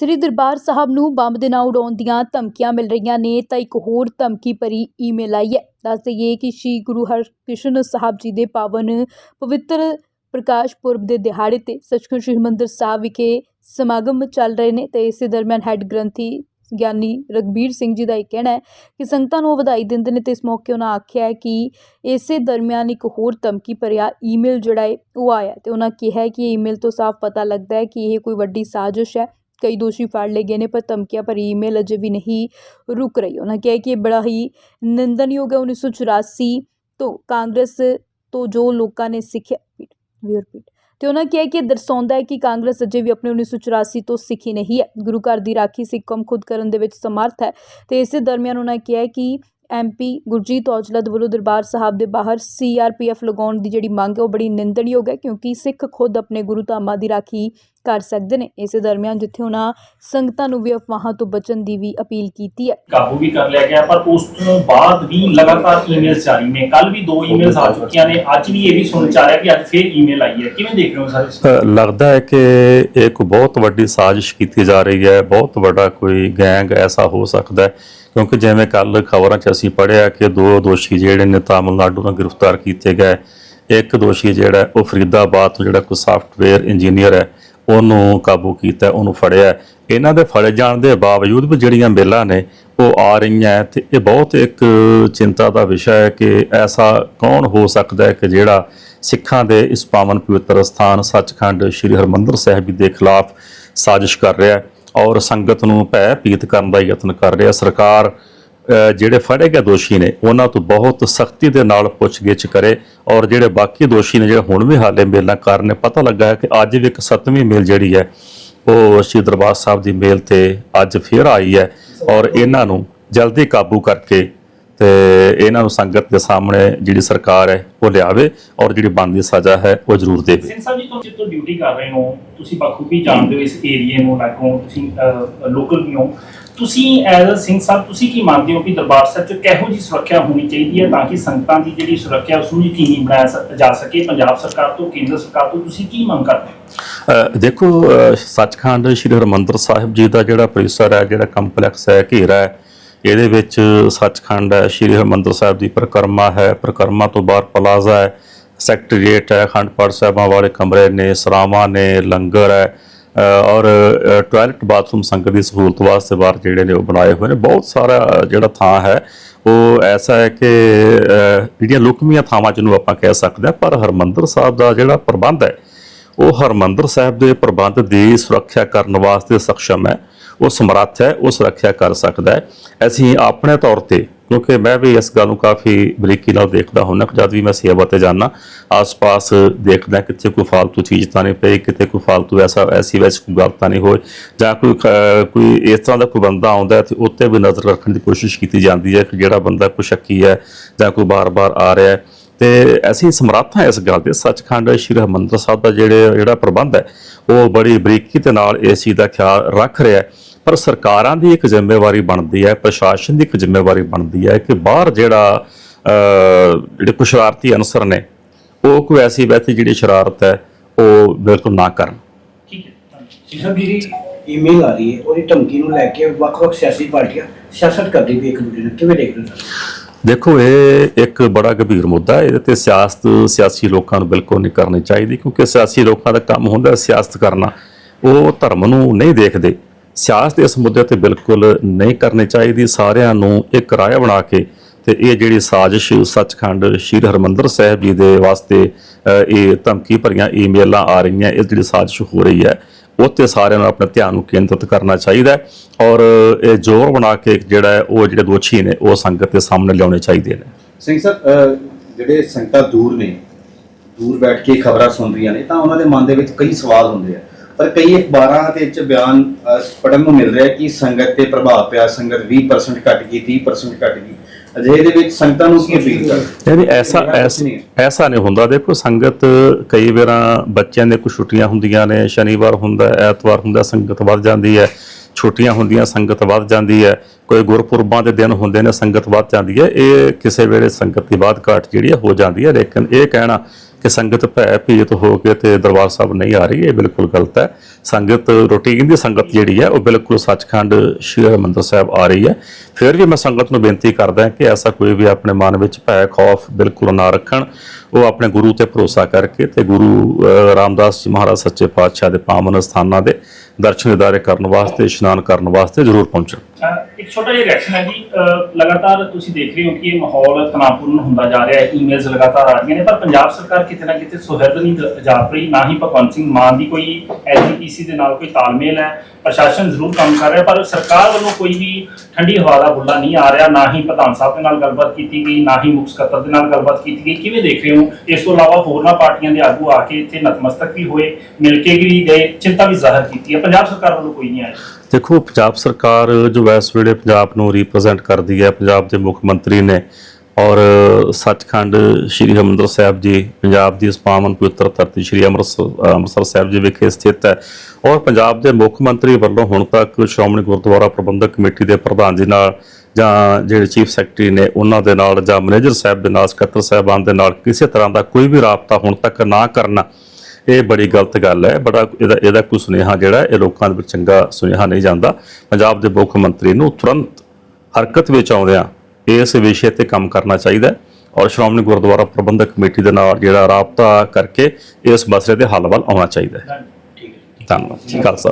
ਸ੍ਰੀ ਦਰਬਾਰ ਸਾਹਿਬ ਨੂੰ ਬੰਬ ਦੇ ਨਾਲ ਉਡਾਉਣ ਦੀਆਂ ਧਮਕੀਆਂ ਮਿਲ ਰਹੀਆਂ ਨੇ, ਤਾਂ ਇੱਕ ਹੋਰ ਧਮਕੀ ਭਰੀ ਈਮੇਲ ਆਈ ਹੈ। ਦੱਸ ਦਈਏ ਕਿ ਸ਼੍ਰੀ ਗੁਰੂ ਹਰਕ੍ਰਿਸ਼ਨ ਸਾਹਿਬ ਜੀ ਦੇ ਪਾਵਨ ਪਵਿੱਤਰ ਪ੍ਰਕਾਸ਼ ਪੁਰਬ ਦੇ ਦਿਹਾੜੇ ਤੇ ਸੱਚਖੰਡ ਸ੍ਰੀ ਹਰਿਮੰਦਰ ਸਾਹਿਬ ਵਿਖੇ ਸਮਾਗਮ ਚੱਲ ਰਹੇ ਨੇ ਤੇ ਇਸੇ ਦਰਮਿਆਨ ਹੈੱਡ ਗ੍ਰੰਥੀ ਗਿਆਨੀ ਰਗਬੀਰ ਸਿੰਘ ਜੀ ਦਾ ਇਹ ਕਹਿਣਾ ਹੈ ਕਿ ਸੰਗਤਾਂ ਨੂੰ ਵਧਾਈ ਦਿੰਦੇ ਨੇ ਤੇ ਇਸ ਮੌਕੇ ਉਹਨਾਂ ਆਖਿਆ ਹੈ ਕਿ ਇਸੇ ਦਰਮਿਆਨ ਇੱਕ ਹੋਰ ਧਮਕੀ ਭਰਿਆ ਈਮੇਲ ਜਿਹੜਾ ਹੈ, ਉਹ ਆਇਆ ਤੇ ਉਹਨਾਂ ਕਿਹਾ ਕਿ ਇਹ ਈਮੇਲ ਤੋਂ ਸਾਫ਼ ਪਤਾ ਲੱਗਦਾ ਹੈ ਕਿ ਇਹ ਕੋਈ ਵੱਡੀ ਸਾਜ਼ਿਸ਼ ਹੈ। ਕਈ ਦੋਸ਼ੀ ਫੜ ਲਏ ਗਏ ਨੇ, ਪਰ ਧਮਕੀਆਂ ਭਰੀ ਈਮੇਲ ਅਜੇ ਵੀ ਨਹੀਂ ਰੁਕ ਰਹੀ। ਉਹਨਾਂ ਕਿਹਾ ਕਿ ਇਹ ਬੜਾ ਹੀ ਨਿੰਦਨਯੋਗ ਹੈ 1984 ਤੋਂ ਕਾਂਗਰਸ ਤੋਂ ਜੋ ਲੋਕਾਂ ਨੇ ਸਿੱਖਿਆ ਰਿਪੀਟ ਤੇ ਉਹਨਾਂ ਕਿਹਾ ਕਿ ਇਹ ਦਰਸਾਉਂਦਾ ਹੈ ਕਿ ਕਾਂਗਰਸ ਅਜੇ ਵੀ ਆਪਣੇ 1984 ਤੋਂ ਸਿੱਖੀ ਨਹੀਂ ਹੈ। ਗੁਰੂ ਘਰ ਦੀ ਰਾਖੀ ਸਿੱਖ ਕੌਮ ਖੁਦ ਕਰਨ ਦੇ ਵਿੱਚ ਸਮਰਥ ਹੈ। ਤੇ ਇਸੇ ਦਰਮਿਆਨ ਉਹਨਾਂ ਕਿਹਾ ਕਿ ਐਮਪੀ ਗੁਰਜੀਤ ਔਜਲਾ ਦੇ ਵੱਲੋਂ ਦਰਬਾਰ ਸਾਹਿਬ ਦੇ ਬਾਹਰ ਸੀਆਰਪੀਐਫ ਲਗਾਉਣ ਦੀ ਜਿਹੜੀ ਮੰਗ ਹੈ ਉਹ ਬੜੀ ਨਿੰਦਣਯੋਗ ਹੈ ਕਿਉਂਕਿ ਸਿੱਖ ਖੁਦ ਆਪਣੇ ਗੁਰੂ ਧਾਮਾਂ ਦੀ ਰਾਖੀ ਕਰ ਸਕਦੇ ਨੇ। ਇਸੇ ਦਰਮਿਆਨ ਜਿੱਥੇ ਉਹਨਾਂ ਸੰਗਤਾਂ ਨੂੰ ਵੀ ਅਫਵਾਹਾਂ ਤੋਂ ਬਚਣ ਦੀ ਵੀ ਅਪੀਲ ਕੀਤੀ ਹੈ। ਕਾਬੂ ਵੀ ਕਰ ਲਿਆ ਗਿਆ ਪਰ ਉਸ ਤੋਂ ਬਾਅਦ ਵੀ ਲਗਾਤਾਰ ਈਮੇਲਸ ਜਾਰੀ ਨੇ। ਕੱਲ ਵੀ ਦੋ ਈਮੇਲਸ ਆ ਚੁੱਕੀਆਂ ਨੇ। ਅੱਜ ਵੀ ਇਹ ਵੀ ਸੁਣ ਚ ਆ ਰਿਹਾ ਕਿ ਅੱਜ ਫੇਰ ਈਮੇਲ ਆਈ ਹੈ। ਕਿਵੇਂ ਦੇਖ ਰਹੇ ਹੋ ਸਰ ਲੱਗਦਾ ਹੈ ਕਿ ਇਹ ਕੋਈ ਬਹੁਤ ਵੱਡੀ ਸਾਜ਼ਿਸ਼ ਕੀਤੀ ਜਾ ਰਹੀ ਹੈ। ਬਹੁਤ ਵੱਡਾ ਕੋਈ ਗੈਂਗ ਐਸਾ ਹੋ ਸਕਦਾ ਹੈ ਕਿਉਂਕਿ ਜਿਵੇਂ ਕੱਲ ਖਬਰਾਂ 'ਚ ਅਸੀਂ ਪੜ੍ਹਿਆ ਕਿ ਦੋ ਦੋਸ਼ੀ ਜਿਹੜੇ ਨੇ ਤਾਮਿਲਨਾਡੂ ਨਾਲ ਗ੍ਰਿਫਤਾਰ ਕੀਤੇ ਗਏ। ਇੱਕ ਦੋਸ਼ੀ ਜਿਹੜਾ ਉਹ ਫਰੀਦਾਬਾਦ ਤੋਂ ਜਿਹੜਾ ਕੋਈ ਸੌਫਟਵੇਅਰ ਇੰਜੀਨੀਅਰ ਹੈ, ਉਹਨੂੰ ਕਾਬੂ ਕੀਤਾ, ਉਹਨੂੰ ਫੜਿਆ। ਇਹਨਾਂ ਦੇ ਫੜੇ ਜਾਣ ਦੇ ਬਾਵਜੂਦ ਵੀ ਜਿਹੜੀਆਂ ਬਿੱਲਾਂ ਨੇ, ਉਹ ਆ ਰਹੀਆਂ ਤੇ ਇਹ ਬਹੁਤ ਇੱਕ ਚਿੰਤਾ ਦਾ ਵਿਸ਼ਾ ਹੈ ਕਿ ਐਸਾ ਕੌਣ ਹੋ ਸਕਦਾ ਹੈ ਕਿ ਜਿਹੜਾ ਸਿੱਖਾਂ ਦੇ ਇਸ ਪਾਵਨ ਪਵਿੱਤਰ ਸਥਾਨ ਸੱਚਖੰਡ ਸ੍ਰੀ ਹਰਮੰਦਰ ਸਾਹਿਬ ਜੀ ਦੇ ਖਿਲਾਫ ਸਾਜ਼ਿਸ਼ ਕਰ ਰਿਹਾ ਹੈ। ਔਰ ਸੰਗਤ ਨੂੰ ਭੈ ਪੀਤ ਕਰਨ ਦਾ ਯਤਨ ਕਰ ਰਿਹਾ। ਸਰਕਾਰ ਜਿਹੜੇ ਫੜੇ ਗਏ ਦੋਸ਼ੀ ਨੇ, ਉਹਨਾਂ ਤੋਂ ਬਹੁਤ ਸਖਤੀ ਦੇ ਨਾਲ ਪੁੱਛਗਿੱਛ ਕਰੇ ਔਰ ਜਿਹੜੇ ਬਾਕੀ ਦੋਸ਼ੀ ਨੇ, ਜਿਹੜੇ ਹੁਣ ਵੀ ਹਾਲੇ ਮੇਲਾਂ ਕਰ ਨੇ, ਪਤਾ ਲੱਗਾ ਹੈ ਕਿ ਅੱਜ ਵੀ ਇੱਕ ਸੱਤਵੀਂ ਮੇਲ ਜਿਹੜੀ ਹੈ, ਉਹ ਸ਼੍ਰੀ ਦਰਬਾਰ ਸਾਹਿਬ ਦੀ ਮੇਲ ਤੇ ਅੱਜ ਫੇਰ ਆਈ ਹੈ ਔਰ ਇਹਨਾਂ ਨੂੰ ਜਲਦੀ ਕਾਬੂ ਕਰਕੇ ਤੇ ਇਹਨਾਂ ਨੂੰ ਸੰਗਤ ਦੇ ਸਾਹਮਣੇ ਜਿਹੜੀ ਸਰਕਾਰ ਹੈ ਉਹ ਲਿਆਵੇ ਔਰ ਜਿਹੜੀ ਬਣਦੀ ਸਜ਼ਾ ਹੈ ਉਹ ਜ਼ਰੂਰ ਦੇਵੇ। ਸਿੰਘ ਸਾਹਿਬ ਜੀ ਤੁਸੀਂ ਜਿੱਥੋਂ ਡਿਊਟੀ ਕਰ ਰਹੇ ਹੋ। ਤੁਸੀਂ ਬਖੂਬੀ ਜਾਣਦੇ ਹੋ ਇਸ ਏਰੀਏ ਨੂੰ ਲਾਗੋਂ ਤੁਸੀਂ ਲੋਕਲ ਵੀ ਹੋ। ਤੁਸੀਂ ਐਜ਼ ਅ ਸਿੰਘ ਸਾਹਿਬ ਤੁਸੀਂ ਕੀ ਮੰਨਦੇ ਹੋ ਕਿ ਦਰਬਾਰ ਸਾਹਿਬ 'ਚ ਕਿਹੋ ਜੀ ਸੁਰੱਖਿਆ ਹੋਣੀ ਚਾਹੀਦੀ ਹੈ ਤਾਂ ਕਿ ਸੰਗਤਾਂ ਦੀ ਜਿਹੜੀ ਸੁਰੱਖਿਆ ਉਸ ਨੂੰ ਯਕੀਨੀ ਬਣਾਇਆ ਜਾ ਸਕੇ? ਪੰਜਾਬ ਸਰਕਾਰ ਤੋਂ ਕੇਂਦਰ ਸਰਕਾਰ ਤੋਂ ਤੁਸੀਂ ਕੀ ਮੰਗ ਕਰਦੇ ਹੋ? ਦੇਖੋ ਸੱਚਖੰਡ ਸ੍ਰੀ ਹਰਿਮੰਦਰ ਸਾਹਿਬ ਜੀ ਦਾ ਜਿਹੜਾ ਪਰਿਸਰ ਹੈ ਜਿਹੜਾ ਕੰਪਲੈਕਸ ਹੈ ਘੇਰਾ ਹੈ ਇਹਦੇ ਵਿੱਚ ਸੱਚਖੰਡ ਹੈ ਸ੍ਰੀ ਹਰਿਮੰਦਰ ਸਾਹਿਬ ਦੀ ਪ੍ਰਕਰਮਾ ਹੈ ਪ੍ਰਕਰਮਾ ਤੋਂ ਬਾਹਰ ਪਲਾਜ਼ਾ ਹੈ ਸੈਕਟਰੀਏਟ ਹੈ ਅਖੰਡ ਪਾਠ ਸਾਹਿਬਾਂ ਵਾਲੇ ਕਮਰੇ ਨੇ ਸਰਾਵਾਂ ਨੇ ਲੰਗਰ ਹੈ ਔਰ ਅ, ਟਾਇਲਟ ਬਾਥਰੂਮ ਸੰਗਤ ਦੀ ਸਹੂਲਤ ਵਾਸਤੇ ਬਾਹਰ ਜਿਹੜੇ ਨੇ ਉਹ ਬਣਾਏ ਹੋਏ ਨੇ। ਬਹੁਤ ਸਾਰਾ ਜਿਹੜਾ ਥਾਂ ਹੈ ਉਹ ਐਸਾ ਹੈ ਕਿ ਜਿਹੜੀਆਂ ਲੁਕਮੀਆਂ ਥਾਵਾਂ ਜਿਹਨੂੰ ਆਪਾਂ ਕਹਿ ਸਕਦੇ ਹਾਂ ਪਰ ਹਰਮੰਦਰ ਸਾਹਿਬ ਦਾ ਜਿਹੜਾ ਪ੍ਰਬੰਧ ਹੈ ਉਹ ਹਰਮੰਦਰ ਸਾਹਿਬ ਦੇ ਪ੍ਰਬੰਧ ਦੀ ਸੁਰੱਖਿਆ ਕਰਨ ਵਾਸਤੇ ਸક્ષਮ ਹੈ। ਉਹ ਸਮਰੱਥ ਹੈ, ਉਹ ਸੁਰੱਖਿਆ ਕਰ ਸਕਦਾ ਹੈ। ਅਸੀਂ ਆਪਣੇ ਤੌਰ ਤੇ, ਕਿਉਂਕਿ ਮੈਂ ਵੀ ਇਸ ਗੱਲ ਨੂੰ ਕਾਫੀ ਬਰੀਕੀ ਨਾਲ ਦੇਖਦਾ ਹੁੰਨਾ ਕਿ ਜਦ ਵੀ ਮੈਂ ਸੇਵਾ ਤੇ ਜਾਣਾ ਆਸ-ਪਾਸ ਦੇਖਦਾ ਕਿੱਥੇ ਕੋਈ ਫਾਲਤੂ ਚੀਜ਼ ਤਾਂ ਨਹੀਂ ਪਈ, ਕਿਤੇ ਕੋਈ ਫਾਲਤੂ ਐਸਾ, ਐਸੀ ਵੈਸ ਕੋਈ ਗੱਲ ਤਾਂ ਨਹੀਂ ਹੋਏ ਜਾਂ ਕੋਈ ਕੋਈ ਇਸ ਤਰ੍ਹਾਂ ਦਾ ਕੋਈ ਬੰਦਾ ਆਉਂਦਾ ਤੇ ਉੱਤੇ ਵੀ ਨਜ਼ਰ ਰੱਖਣ ਦੀ ਕੋਸ਼ਿਸ਼ ਕੀਤੀ ਜਾਂਦੀ ਹੈ ਕਿ ਜਿਹੜਾ ਬੰਦਾ ਕੋਈ ਸ਼ੱਕੀ ਹੈ ਜਾਂ ਕੋਈ ਬਾਰ-ਬਾਰ ਆ ਰਿਹਾ ਹੈ। ਤੇ ਅਸੀਂ ਸਮਰੱਥ ਹਾਂ ਇਸ ਗੱਲ ਦੇ ਸੱਚਖੰਡ ਸ੍ਰੀ ਹਰਿਮੰਦਰ ਸਾਹਿਬ ਦਾ ਜਿਹੜੇ ਜਿਹੜਾ ਪ੍ਰਬੰਧ ਹੈ ਉਹ ਬੜੀ ਬਰੀਕੀ ਦੇ ਨਾਲ ਇਸ ਚੀਜ਼ ਦਾ ਖਿਆਲ ਰੱਖ ਰਿਹਾ ਹੈ। ਪਰ ਸਰਕਾਰਾਂ ਦੀ ਇੱਕ ਜ਼ਿੰਮੇਵਾਰੀ ਬਣਦੀ ਹੈ ਪ੍ਰਸ਼ਾਸਨ ਦੀ ਇੱਕ ਜ਼ਿੰਮੇਵਾਰੀ ਬਣਦੀ ਹੈ ਕਿ ਬਾਹਰ ਜਿਹੜਾ ਅਹ, ਜਿਹੜੇ ਕੁਝ ਸ਼ਰਾਰਤੀ ਅਨਸਰ ਨੇ ਉਹ ਕੋਈ ਐਸੀ ਵੈਸੀ ਜਿਹੜੀ ਸ਼ਰਾਰਤ ਹੈ ਉਹ ਬਿਲਕੁਲ ਨਾ ਕਰਨ। ਠੀਕ ਹੈ ਧੰਨਵਾਦ। ਜੀ ਈਮੇਲ ਆ ਰਹੀ ਹੈ ਉਹਦੀ ਧਮਕੀ ਨੂੰ ਲੈ ਕੇ ਵੱਖ-ਵੱਖ ਸਿਆਸੀ ਪਾਰਟੀਆਂ ਸਿਆਸਤ ਕਰਦੀ ਵੀ ਇੱਕ ਦੂਜੇ ਨਾਲ। ਕਿਵੇਂ ਦੇਖਦੇ ਹੋ ਦੇਖੋ, ਇਹ ਇੱਕ ਬੜਾ ਗੰਭੀਰ ਮੁੱਦਾ ਹੈ। ਇਹਦੇ ਤੇ ਸਿਆਸਤ, ਸਿਆਸੀ ਲੋਕਾਂ ਨੂੰ ਬਿਲਕੁਲ ਨਹੀਂ ਕਰਨੀ ਚਾਹੀਦੀ ਕਿਉਂਕਿ ਸਿਆਸੀ ਲੋਕਾਂ ਦਾ ਕੰਮ ਹੁੰਦਾ ਸਿਆਸਤ ਕਰਨਾ। ਉਹ ਧਰਮ ਨੂੰ ਨਹੀਂ ਦੇਖਦੇ। ਸਿਆਸਤ ਇਸ ਮੁੱਦੇ ਤੇ ਬਿਲਕੁਲ ਨਹੀਂ ਕਰਨੀ ਚਾਹੀਦੀ। ਸਾਰਿਆਂ ਨੂੰ ਇੱਕ ਰਾਹ ਬਣਾ ਕੇ ਤੇ ਇਹ ਜਿਹੜੀ ਸਾਜ਼ਿਸ਼ ਸੱਚਖੰਡ ਸ੍ਰੀ ਹਰਮੰਦਰ ਸਾਹਿਬ ਜੀ ਦੇ ਵਾਸਤੇ ਇਹ ਧਮਕੀ ਭਰੀਆਂ ਈਮੇਲਾਂ ਆ ਰਹੀਆਂ, ਇਹ ਜਿਹੜੀ ਸਾਜ਼ਿਸ਼ ਹੋ ਰਹੀ ਹੈ ਉੱਤੇ ਸਾਰਿਆਂ ਨੂੰ ਆਪਣੇ ਧਿਆਨ ਨੂੰ ਕੇਂਦਰਿਤ ਕਰਨਾ ਚਾਹੀਦਾ ਔਰ ਇਹ ਜ਼ੋਰ ਬਣਾ ਕੇ ਜਿਹੜਾ ਉਹ ਜਿਹੜੇ ਦੋਸ਼ੀ ਨੇ ਉਹ ਸੰਗਤ ਦੇ ਸਾਹਮਣੇ ਲਿਆਉਣੇ ਚਾਹੀਦੇ ਨੇ। ਸਿੰਘ ਸਾਹਿਬ ਜਿਹੜੇ ਸੰਗਤਾਂ ਦੂਰ ਨੇ ਦੂਰ ਬੈਠ ਕੇ ਖਬਰਾਂ ਸੁਣ ਰਹੀਆਂ ਨੇ ਤਾਂ ਉਹਨਾਂ ਦੇ ਮਨ ਦੇ ਵਿੱਚ ਕਈ ਸਵਾਲ ਹੁੰਦੇ ਆ। ਪਰ ਕਈ ਅਖਬਾਰਾਂ ਦੇ ਵਿੱਚ ਬਿਆਨ ਅਹ, ਪੜ੍ਹਨ ਨੂੰ ਮਿਲ ਰਿਹਾ ਕਿ ਸੰਗਤ ਤੇ ਪ੍ਰਭਾਵ ਪਿਆ ਸੰਗਤ 20% ਘਟ ਗਈ 30% ਘਟ ਗਈ। ਅਜਿਹੇ ਦੇ ਵਿੱਚ ਸੰਗਤਾਂ ਨੂੰ ਕੀ ਅਪੀਲ ਕਰ ਨਹੀਂ ਐਸਾ ਐਸ- ਐਸਾ ਨਹੀਂ ਹੁੰਦਾ। ਦੇਖੋ ਸੰਗਤ ਕਈ ਵਾਰਾਂ ਬੱਚਿਆਂ ਦੇ ਕੁਝ ਛੁੱਟੀਆਂ ਹੁੰਦੀਆਂ ਨੇ। ਸ਼ਨੀਵਾਰ ਹੁੰਦਾ ਐਤਵਾਰ ਹੁੰਦਾ ਸੰਗਤ ਵੱਧ ਜਾਂਦੀ ਹੈ। ਛੁੱਟੀਆਂ ਹੁੰਦੀਆਂ ਸੰਗਤ ਵੱਧ ਜਾਂਦੀ ਹੈ। ਕੋਈ ਗੁਰਪੁਰਬਾਂ ਦੇ ਦਿਨ ਹੁੰਦੇ ਨੇ ਸੰਗਤ ਵੱਧ ਜਾਂਦੀ ਹੈ। ਇਹ ਕਿਸੇ ਵੇਲੇ ਸੰਗਤ ਦੀ ਬਾਤ ਘਾਟ ਜਿਹੜੀ ਹੈ ਹੋ ਜਾਂਦੀ ਹੈ। ਲੇਕਿਨ ਇਹ ਕਹਿਣਾ ਕਿ ਸੰਗਤ ਭੈ ਭੀਤ ਹੋ ਕੇ ਤੇ ਦਰਬਾਰ ਸਾਹਿਬ ਨਹੀਂ ਆ ਰਹੀ, ਇਹ ਬਿਲਕੁਲ ਗਲਤ ਹੈ। ਸੰਗਤ ਰੂਟੀਨ ਦੀ ਸੰਗਤ ਜਿਹੜੀ ਹੈ, ਉਹ ਬਿਲਕੁਲ ਸੱਚਖੰਡ ਸ਼੍ਰੀ ਹਰਿਮੰਦਰ ਸਾਹਿਬ ਆ ਰਹੀ ਹੈ। ਫਿਰ ਵੀ ਮੈਂ ਸੰਗਤ ਨੂੰ ਬੇਨਤੀ ਕਰਦਾ ਕਿ ਐਸਾ ਕੋਈ ਵੀ ਆਪਣੇ ਮਨ ਵਿੱਚ ਭੈ, ਖੌਫ ਬਿਲਕੁਲ ਨਾ ਰੱਖਣ। ਉਹ ਆਪਣੇ ਗੁਰੂ ਤੇ ਭਰੋਸਾ ਕਰਕੇ ਤੇ ਗੁਰੂ ਰਾਮਦਾਸ ਜੀ ਮਹਾਰਾਜ ਸੱਚੇ ਪਾਤਸ਼ਾਹ ਦੇ ਪਾਵਨ ਸਥਾਨਾਂ ਦੇ ਦਰਸ਼ਨ ਦਿਦਾਰੇ ਕਰਨ ਵਾਸਤੇ, ਇਸ਼ਨਾਨ ਕਰਨ ਵਾਸਤੇ ਜ਼ਰੂਰ ਪਹੁੰਚਣ। ਇੱਕ ਛੋਟਾ ਜਿਹਾ ਰਿਐਕਸ਼ਨ ਹੈ ਜੀ। ਲਗਾਤਾਰ ਤੁਸੀਂ ਦੇਖ ਰਹੇ ਹੋ ਕਿ ਇਹ ਮਾਹੌਲ ਤਣਾਅਪੂਰਨ ਹੁੰਦਾ ਜਾ ਰਿਹਾ ਹੈ। ਈਮੇਲਸ ਲਗਾਤਾਰ ਆ ਰਹੀਆਂ ਨੇ, ਪਰ ਪੰਜਾਬ ਸਰਕਾਰ ਕਿਤੇ ਨਾ ਕਿਤੇ ਸੁਹਿਰਦ ਨਹੀਂ ਜ- ਜਾਪ ਰਹੀ। ਨਾ ਹੀ ਭਗਵੰਤ ਸਿੰਘ ਮਾਨ ਦੀ ਕੋਈ ਐਸਜੀਪੀਸੀ ਦੇ ਨਾਲ ਕੋਈ ਤਾਲਮੇਲ ਹੈ। ਪ੍ਰਸ਼ਾਸਨ ਜ਼ਰੂਰ ਕੰਮ ਕਰ ਰਿਹਾ, ਪਰ ਸਰਕਾਰ ਵੱਲੋਂ ਕੋਈ ਵੀ ਠੰਡੀ ਹਵਾ ਦਾ ਬੁੱਲਾ ਨਹੀਂ ਆ ਰਿਹਾ। ਨਾ ਹੀ ਪ੍ਰਧਾਨ ਸਾਹਿਬ ਦੇ ਨਾਲ ਗੱਲਬਾਤ ਕੀਤੀ ਗਈ, ਨਾ ਹੀ ਮੁੱਖ ਸਕੱਤਰ ਦੇ ਨਾਲ ਗੱਲਬਾਤ ਕੀਤੀ ਗਈ। ਕਿਵੇਂ ਦੇਖ ਰਹੇ ਹੋ? ਇਸ ਤੋਂ ਇਲਾਵਾ ਹੋਰਨਾਂ ਪਾਰਟੀਆਂ ਦੇ ਆਗੂ ਆ ਕੇ ਇੱਥੇ ਨਤਮਸਤਕ ਵੀ ਹੋਏ, ਮਿਲ ਕੇ ਵੀ ਗਏ, ਚਿੰਤਾ ਵੀ ਜ਼ਾਹਰ ਕੀਤੀ ਹੈ। ਪੰਜਾਬ ਸਰਕਾਰ ਵੱਲੋਂ ਕੋਈ ਨਹੀਂ ਆਇਆ। ਦੇਖੋ, ਪੰਜਾਬ ਸਰਕਾਰ ਜੋ ਇਸ ਵੇਲੇ ਪੰਜਾਬ ਨੂੰ ਰਿਪਰੈਜ਼ੈਂਟ ਕਰਦੀ ਹੈ, ਪੰਜਾਬ ਦੇ ਮੁੱਖ ਮੰਤਰੀ ਨੇ ਔਰ ਸੱਚਖੰਡ ਸ੍ਰੀ ਹਰਿਮੰਦਰ ਸਾਹਿਬ ਜੀ, ਪੰਜਾਬ ਦੀ ਇਸ ਪਾਵਨ ਪਵਿੱਤਰ ਧਰਤੀ ਸ੍ਰੀ ਅੰਮ੍ਰਿਤਸਰ ਅੰਮ੍ਰਿਤਸਰ ਸਾਹਿਬ ਜੀ ਵਿਖੇ ਸਥਿਤ ਹੈ ਔਰ ਪੰਜਾਬ ਦੇ ਮੁੱਖ ਮੰਤਰੀ ਵੱਲੋਂ ਹੁਣ ਤੱਕ ਸ਼੍ਰੋਮਣੀ ਗੁਰਦੁਆਰਾ ਪ੍ਰਬੰਧਕ ਕਮੇਟੀ ਦੇ ਪ੍ਰਧਾਨ ਜੀ ਨਾਲ ਜਾਂ ਜਿਹੜੇ ਚੀਫ ਸੈਕਟਰੀ ਨੇ, ਉਹਨਾਂ ਦੇ ਨਾਲ ਜਾਂ ਮੈਨੇਜਰ ਸਾਹਿਬ ਦੇ ਨਾਲ, ਸਕੱਤਰ ਸਾਹਿਬਾਨ ਦੇ ਨਾਲ ਕਿਸੇ ਤਰ੍ਹਾਂ ਦਾ ਕੋਈ ਵੀ ਰਾਬਤਾ ਹੁਣ ਤੱਕ ਨਾ ਕਰਨਾ ਇਹ ਬੜੀ ਗਲਤ ਗੱਲ ਹੈ ਬੜਾ ਇਹਦਾ ਇਹਦਾ ਕੋਈ ਸੁਨੇਹਾ ਜਿਹੜਾ ਇਹ ਲੋਕਾਂ ਦੇ ਵਿੱਚ ਚੰਗਾ ਸੁਨੇਹਾ ਨਹੀਂ ਜਾਂਦਾ। ਪੰਜਾਬ ਦੇ ਮੁੱਖ ਮੰਤਰੀ ਨੂੰ ਤੁਰੰਤ ਹਰਕਤ ਵਿੱਚ ਆਉਂਦਿਆਂ ਇਸ ਵਿਸ਼ੇ ਤੇ ਕੰਮ ਕਰਨਾ ਚਾਹੀਦਾ ਔਰ ਸ਼੍ਰੋਮਣੀ ਗੁਰਦੁਆਰਾ ਪ੍ਰਬੰਧਕ ਕਮੇਟੀ ਦੇ ਨਾਲ ਜਿਹੜਾ ਰਾਬਤਾ ਕਰਕੇ ਇਸ ਮਸਲੇ ਦੇ ਹੱਲ ਵੱਲ ਆਉਣਾ ਚਾਹੀਦਾ ਹੈ। ਠੀਕ ਹੈ। ਧੰਨਵਾਦ। ਖਾਲਸਾ